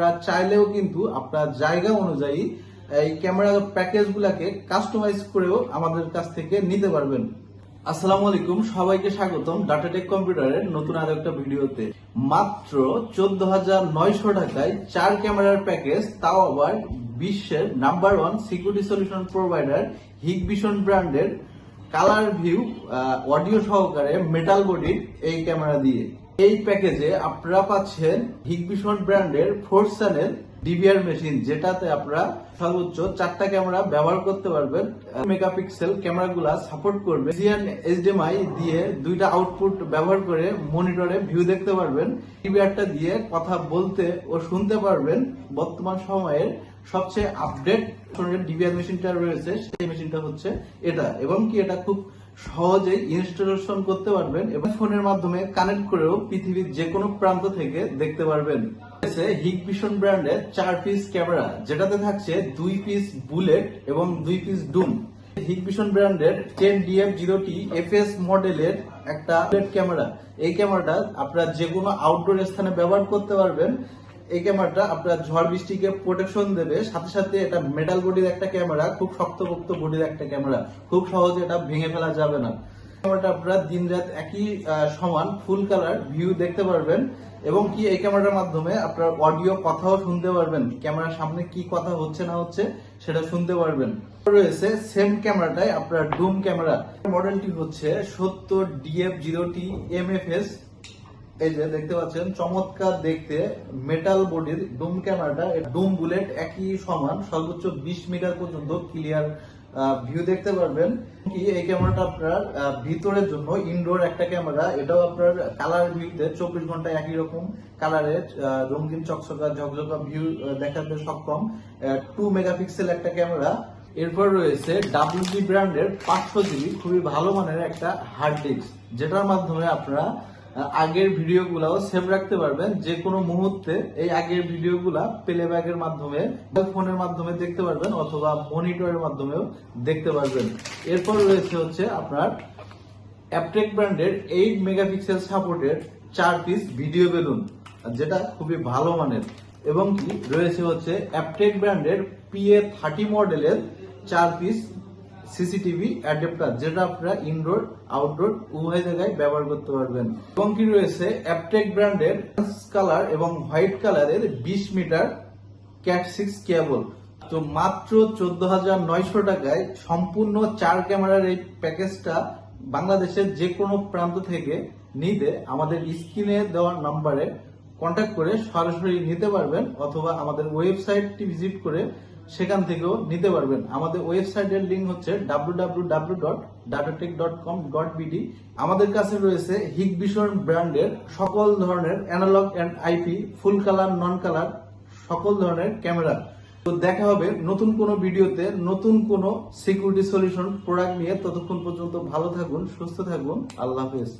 আপনারা চাইলেও কিন্তু আপনার জায়গা অনুযায়ী এই ক্যামেরা প্যাকেজগুলোকে কাস্টমাইজ করেও আমাদের কাছ থেকে নিতে পারবেন। আসসালামু আলাইকুম, সবাইকে স্বাগতম ডাটাটেক কম্পিউটারের নতুন আরও একটা ভিডিওতে। মাত্র চোদ্দ হাজার নয়শো টাকায় চার ক্যামেরার প্যাকেজ, তাও আবার বিশ্বের number one security solution provider Hikvision ব্র্যান্ডের কালার ভিউ অডিও সহকারে মেটাল বডির এই ক্যামেরা দিয়ে। এই প্যাকেজে আপনারা পাচ্ছেন হিগভিশন ব্র্যান্ডের ফোর চ্যানেল ডিভিআর মেশিন যেটাতে আপনারা সর্বোচ্চ চারটা ক্যামেরা ব্যবহার করতে পারবেন। মেগাপিক্সেল ক্যামেরাগুলা সাপোর্ট করবে। জিয়ান এইচডিএমআই দিয়ে দুইটা আউটপুট ব্যবহার করে মনিটরে ভিউ দেখতে পারবেন। ডিভিআরটা দিয়ে কথা বলতে ও শুনতে পারবেন। বর্তমান সময়ের সবচেয়ে আপডেট ডিভিআর মেশিনটা রয়েছে, সেই মেশিনটা হচ্ছে এটা। এবং কি এটা খুব সহজেই ইনস্টলেশন করতে পারবেন এবং ফোনের মাধ্যমে কানেক্ট করেও পৃথিবীর যে কোনো প্রান্ত থেকে দেখতে পারবেন। রয়েছে হিগভিশন ব্র্যান্ডের চার পিস ক্যামেরা, যেটাতে থাকছে দুই পিস বুলেট এবং দুই পিস ডুম। হিগভিশন ব্র্যান্ডের ten DF zero T F FS মডেলের একটা ক্যামেরা। এই ক্যামেরাটা আপনারা যে কোনো আউটডোর স্থানে ব্যবহার করতে পারবেন। এই ক্যামেরাটা আপনার ঝড় বৃষ্টিকে প্রোটেকশন দেবে। সাথে সাথে এটা মেটাল বডির একটা ক্যামেরা, খুব শক্তপোক্ত বডির একটা ক্যামেরা। খুব সহজে এটা ভেঙে ফেলা যাবে না। ক্যামেরাটা আপনারা দিন রাত একই সমান ফুল কালার ভিউ দেখতে পারবেন। এবং কি এই ক্যামেরার মাধ্যমে আপনার অডিও কথাও শুনতে পারবেন, ক্যামেরার সামনে কি কথা হচ্ছে না হচ্ছে সেটা শুনতে পারবেন। রয়েছে সেম ক্যামেরাটাই আপনার ডুম ক্যামেরা। মডেলটি হচ্ছে সত্তর DF zero T M F S এই যে দেখতে পাচ্ছেন, চমৎকার দেখতে মেটাল বডির ডুম ক্যামেরাটা ডুম বুলেট একই সমান, সর্বোচ্চ বিশ মিটার পর্যন্ত ক্লিয়ার ভিউ দেখতে পারবেন। কি এই ক্যামেরাটা আপনার ভিতরের জন্য ইনডোর একটা ক্যামেরা এটাও আপনার কালার ভিউতে চব্বিশ ঘণ্টা একই রকম কালারের রঙিন চকচকা, ঝকঝকা ভিউ দেখাতে সক্ষম। টু মেগাপিক্সেল একটা ক্যামেরা এরপর রয়েছে ডাব্লিউজি ব্র্যান্ডের পাঁচশো জিবি, খুবই ভালো মানের একটা হার্ড ডিস্ক যেটার মাধ্যমে আপনারা আগের ভিডিওগুলাও সেভ রাখতে পারবেন। যে কোনো মুহূর্তে এই আগের ভিডিওগুলা প্লেব্যাকের মাধ্যমে ফোনের মাধ্যমে দেখতে পারবেন অথবা মনিটরের মাধ্যমেও দেখতে পারবেন। এরপর রয়েছে হচ্ছে আপনার অ্যাপটেক ব্র্যান্ডের এইট মেগাপিক্সেল সাপোর্টের চার পিস ভিডিও বেলুন, যেটা খুবই ভালো মানের। এবং কি, রয়েছে হচ্ছে অ্যাপটেক ব্র্যান্ডের পিএ থার্টি মডেলের চার পিস সিসিটিভি অ্যাডাপ্টার, যেটা আপনারা ইনডোর আউটডোর উভয় জায়গায় ব্যবহার করতে পারবেন। এবং কি রয়েছে? অ্যাপটেক ব্র্যান্ডের কালার এবং হোয়াইট কালারের বিশ মিটার ক্যাট সিক্স কেবল তো মাত্র চোদ্দ হাজার নয়শো টাকায় সম্পূর্ণ চার ক্যামেরার এই প্যাকেজটা বাংলাদেশের যে কোনো প্রান্ত থেকে নিতে আমাদের স্ক্রিনে দেওয়া নাম্বারে কন্ট্যাক্ট করে সরাসরি নিতে পারবেন, অথবা আমাদের ওয়েবসাইটটি ভিজিট করে সেখান থেকেও নিতে পারবেন। আমাদের ওয়েবসাইটের লিঙ্ক হচ্ছে www.datatech.com.bd আমাদের কাছে রয়েছে হিগভিশন ব্র্যান্ডের সকল ধরনের analogue and IP full colour non colour সকল ধরনের ক্যামেরা তো দেখা হবে নতুন কোনো ভিডিওতে, নতুন কোনো সিকিউরিটি সলিউশন প্রোডাক্ট নিয়ে। ততক্ষণ পর্যন্ত ভালো থাকুন, সুস্থ থাকুন। আল্লাহ হাফেজ।